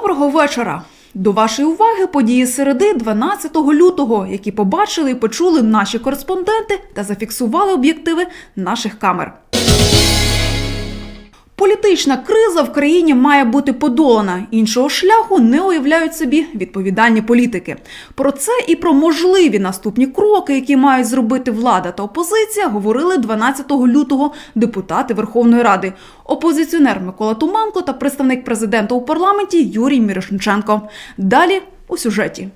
Доброго вечора. До вашої уваги події середи 12 лютого, які побачили і почули наші кореспонденти та зафіксували об'єктиви наших камер. Політична криза в країні має бути подолана. Іншого шляху не уявляють собі відповідальні політики. Про це і про можливі наступні кроки, які мають зробити влада та опозиція, говорили 12 лютого депутати Верховної Ради, опозиціонер Микола Туманко та представник президента у парламенті Юрій Мірошниченко. Далі у сюжеті.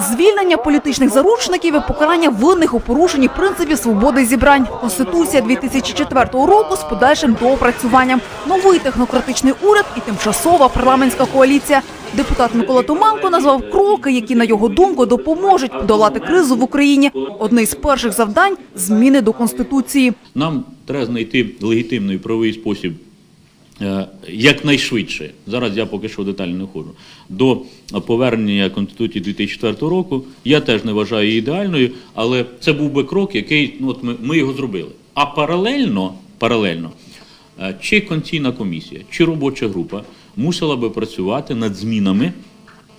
Звільнення політичних заручників і покарання винних у порушенні принципів свободи зібрань. Конституція 2004 року з подальшим доопрацюванням. Новий технократичний уряд і тимчасова парламентська коаліція. Депутат Микола Туманко назвав кроки, які на його думку допоможуть подолати кризу в Україні. Одне з перших завдань зміни до конституції. Нам треба знайти легітимний правовий спосіб якнайшвидше. Зараз я поки що деталі не входжу. До повернення Конституції 2004 року я теж не вважаю її ідеальною, але це був би крок, який ну, от ми, ми його зробили. А паралельно, паралельно е, чи конційна комісія, чи робоча група мусила би працювати над змінами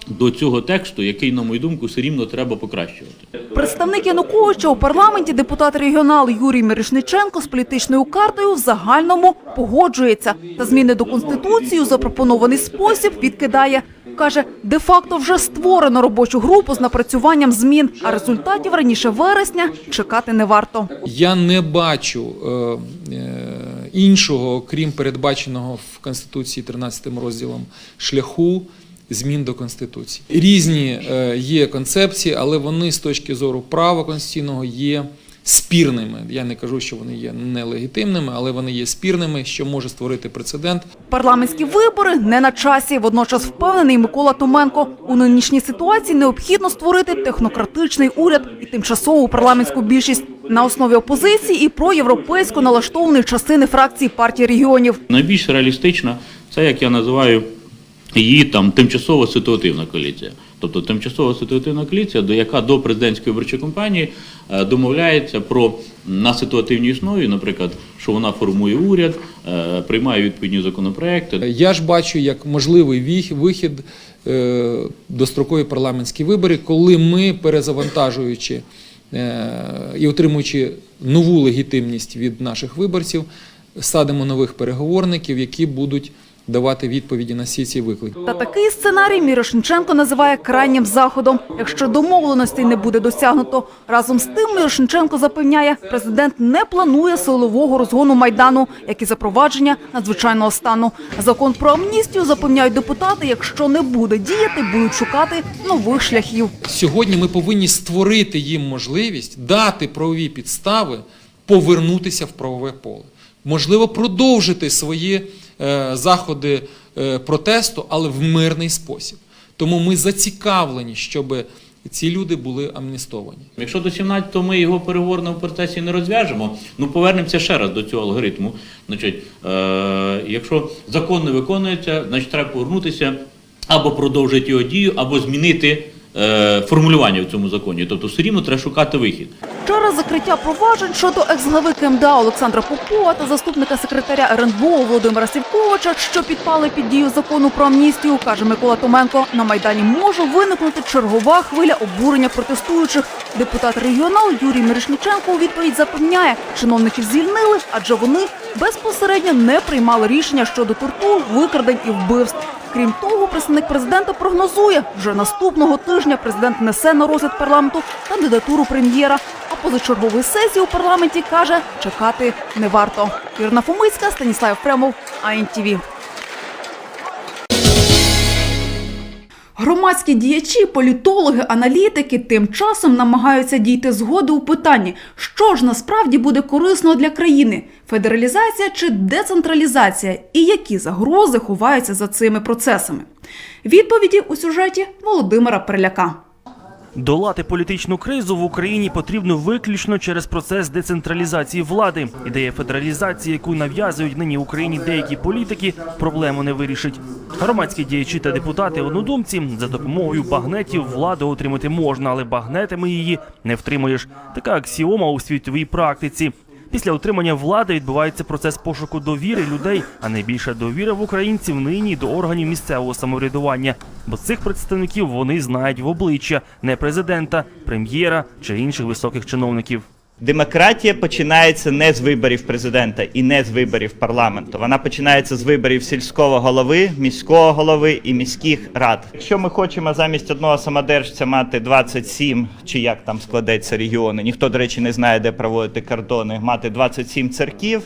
до цього тексту, який, на мою думку, все рівно треба покращувати. Представник Януковича у парламенті депутат регіонал Юрій Мирошниченко з політичною картою в загальному погоджується. Та зміни до конституції у запропонований спосіб відкидає. Каже, де-факто вже створено робочу групу з напрацюванням змін, а результатів раніше вересня чекати не варто. Я не бачу е, е, іншого, крім передбаченого в Конституції 13 розділом шляху змін до Конституції. Різні е, є концепції, але вони з точки зору права конституційного є спірними. Я не кажу, що вони є нелегітимними, але вони є спірними, що може створити прецедент. Парламентські вибори не на часі. Водночас впевнений Микола Томенко. У нинішній ситуації необхідно створити технократичний уряд і тимчасову парламентську більшість на основі опозиції і проєвропейсько налаштованої частини фракції партії регіонів. Найбільш реалістична це, як я називаю її там тимчасова ситуативна коаліція. Тобто тимчасова ситуативна коаліція, до яка до президентської виборчої кампанії е, домовляється про на ситуативній основі, наприклад, що вона формує уряд, е, приймає відповідні законопроекти. Я ж бачу як можливий вихід е, дострокові парламентські вибори, коли ми, перезавантажуючи і отримуючи нову легітимність від наших виборців, садимо нових переговорників, які будуть давати відповіді на всі ці виклики. Та такий сценарій Мірошниченко називає крайнім заходом. Якщо домовленостей не буде досягнуто, разом з тим Мірошниченко запевняє, президент не планує силового розгону майдану, як і запровадження надзвичайного стану. Закон про амністію запевняють депутати. Якщо не буде діяти, будуть шукати нових шляхів. Сьогодні ми повинні створити їм можливість дати правові підстави повернутися в правове поле. Можливо, продовжити свої заходи е, протесту, але в мирний спосіб. Тому ми зацікавлені, щоб ці люди були амністовані. Якщо до 17-го ми його переговорного процесі не розв'яжемо, ну повернемося ще раз до цього алгоритму. Значить, е, якщо закон не виконується, значить треба повернутися або продовжити його дію, або змінити е, формулювання в цьому законі. Тобто все рівно треба шукати вихід. Через закриття проваджень щодо екс-глави КМДА Олександра Попова та заступника секретаря РНБО Володимира Сівковича, що підпали під дію закону про амністію, каже Микола Томенко, на майдані може виникнути чергова хвиля обурення протестуючих. Депутат регіонал Юрій Мирошниченко у відповідь запевняє, чиновників звільнили, адже вони безпосередньо не приймали рішення щодо тортур, викрадень і вбивств. Крім того, представник президента прогнозує, вже наступного тижня президент несе на розгляд парламенту кандидатуру прем'єра. А позачергової сесії у парламенті каже, чекати не варто. Ірина Фомицька, Станіслав Фремов, АНТВ. Громадські діячі, політологи, аналітики тим часом намагаються дійти згоди у питанні, що ж насправді буде корисно для країни федералізація чи децентралізація, і які загрози ховаються за цими процесами. Відповіді у сюжеті Володимира Перляка. Долати політичну кризу в Україні потрібно виключно через процес децентралізації влади. Ідея федералізації, яку нав'язують нині Україні деякі політики, проблему не вирішить. Громадські діячі та депутати однодумці за допомогою багнетів владу отримати можна, але багнетами її не втримуєш. Така аксіома у світовій практиці. Після отримання влади відбувається процес пошуку довіри людей, а найбільша довіра в українців нині до органів місцевого самоврядування. Бо цих представників вони знають в обличчя не президента, прем'єра чи інших високих чиновників. Демократія починається не з виборів президента і не з виборів парламенту. Вона починається з виборів сільського голови, міського голови і міських рад. Якщо ми хочемо замість одного самодержця мати 27, чи як там складеться регіони, ніхто, до речі, не знає, де проводити кордони, мати 27 церків,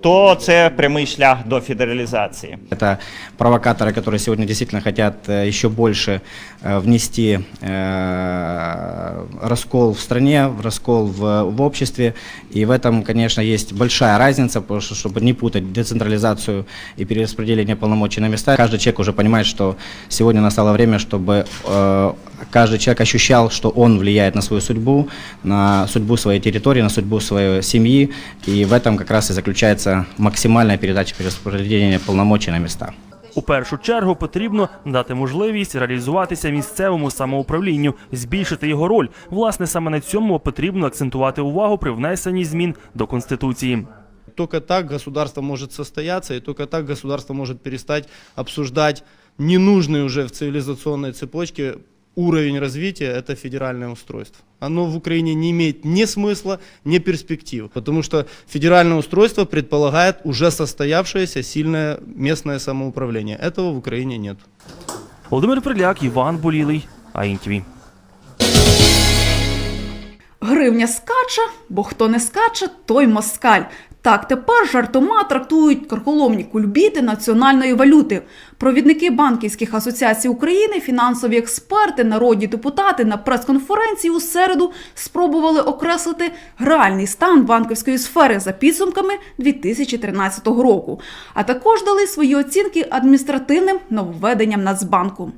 то це прямий шлях до федералізації. Это провокаторы, которые сегодня действительно хотят э, еще больше э, внести э, раскол в стране, в раскол в, в обществе. И в этом, конечно, есть большая разница, потому что, чтобы не путать децентрализацию и перераспределение полномочий на места. Каждый человек уже понимает, что сегодня настало время, чтобы э, каждый человек ощущал, что он влияет на свою судьбу, на судьбу своей территории, на судьбу своей семьи. И в этом как раз и заключается максимальная передача перераспределения полномочий на места. У першу чергу потрібно дати можливість реалізуватися місцевому самоуправлінню, збільшити його роль. Власне, саме на цьому потрібно акцентувати увагу при внесенні змін до конституції. Только так государство может состояться, и только так государство может перестать обсуждать ненужный уже в цивилизационной цепочке уровень развития, это федеральное устройство. Оно в Украине не имеет ни смысла, ни перспектив, потому что федеральное устройство предполагает уже состоявшееся сильное местное самоуправление. Этого в Украине нет. Володимир Приляк, Іван Болілий, АІНТВ. Гривня скаче, бо хто не скаче, той москаль. Так тепер жартома трактують карколомні кульбіти національної валюти. Провідники банківських асоціацій України, фінансові експерти, народні депутати на прес-конференції у середу спробували окреслити реальний стан банківської сфери за підсумками 2013 року, а також дали свої оцінки адміністративним нововведенням Нацбанку.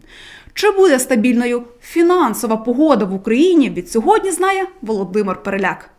Чи буде стабільною фінансова погода в Україні від сьогодні знає Володимир Переляк.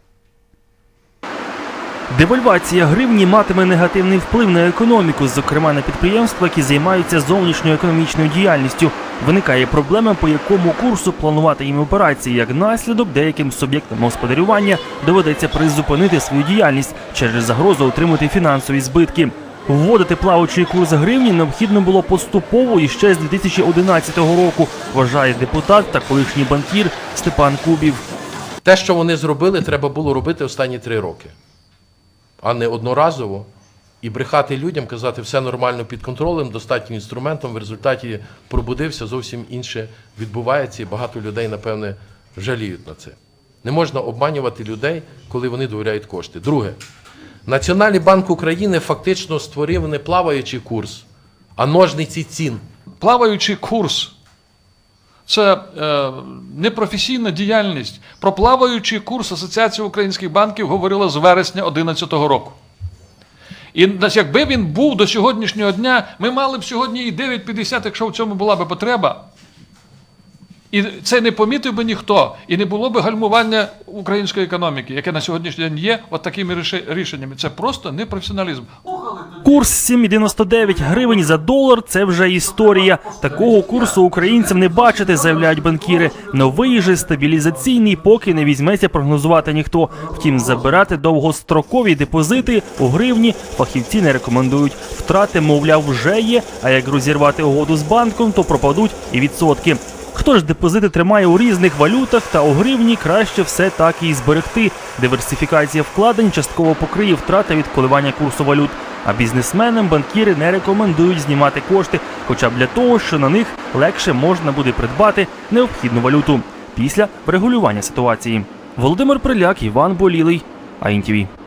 Девальвація гривні матиме негативний вплив на економіку, зокрема на підприємства, які займаються зовнішньою економічною діяльністю. Виникає проблема, по якому курсу планувати їм операції. Як наслідок, деяким суб'єктам господарювання доведеться призупинити свою діяльність через загрозу отримати фінансові збитки. Вводити плаваючий курс гривні необхідно було поступово і ще з 2011 року, вважає депутат та колишній банкір Степан Кубів. Те, що вони зробили, треба було робити останні три роки, а не одноразово. І брехати людям, казати, все нормально під контролем, достатнім інструментом. В результаті пробудився, зовсім інше відбувається, і багато людей, напевне, жаліють на це. Не можна обманювати людей, коли вони довіряють кошти. Друге, Національний банк України фактично створив не плаваючий курс, а ножниці цін. плаваючий курс. Це е, непрофесійна діяльність. Про плаваючий курс Асоціація українських банків говорила з вересня 2011 року. І якби він був до сьогоднішнього дня, ми мали б сьогодні і 9,50, якщо в цьому була б потреба. І це не помітив би ніхто, і не було б гальмування української економіки, яке на сьогоднішній день є, от такими рішеннями. Це просто непрофесіоналізм. Курс 7,99 гривень за долар це вже історія. Такого курсу українцям не бачити, заявляють банкіри. Новий же стабілізаційний поки не візьметься прогнозувати ніхто. Втім, забирати довгострокові депозити у гривні фахівці не рекомендують. Втрати, мовляв, вже є. А як розірвати угоду з банком, то пропадуть і відсотки. Хто ж депозити тримає у різних валютах та у гривні, краще все так і зберегти. Диверсифікація вкладень частково покриє втрати від коливання курсу валют. А бізнесменам банкіри не рекомендують знімати кошти, хоча б для того, що на них легше можна буде придбати необхідну валюту після врегулювання ситуації. Володимир Приляк, Іван Болілий, АІНТВ.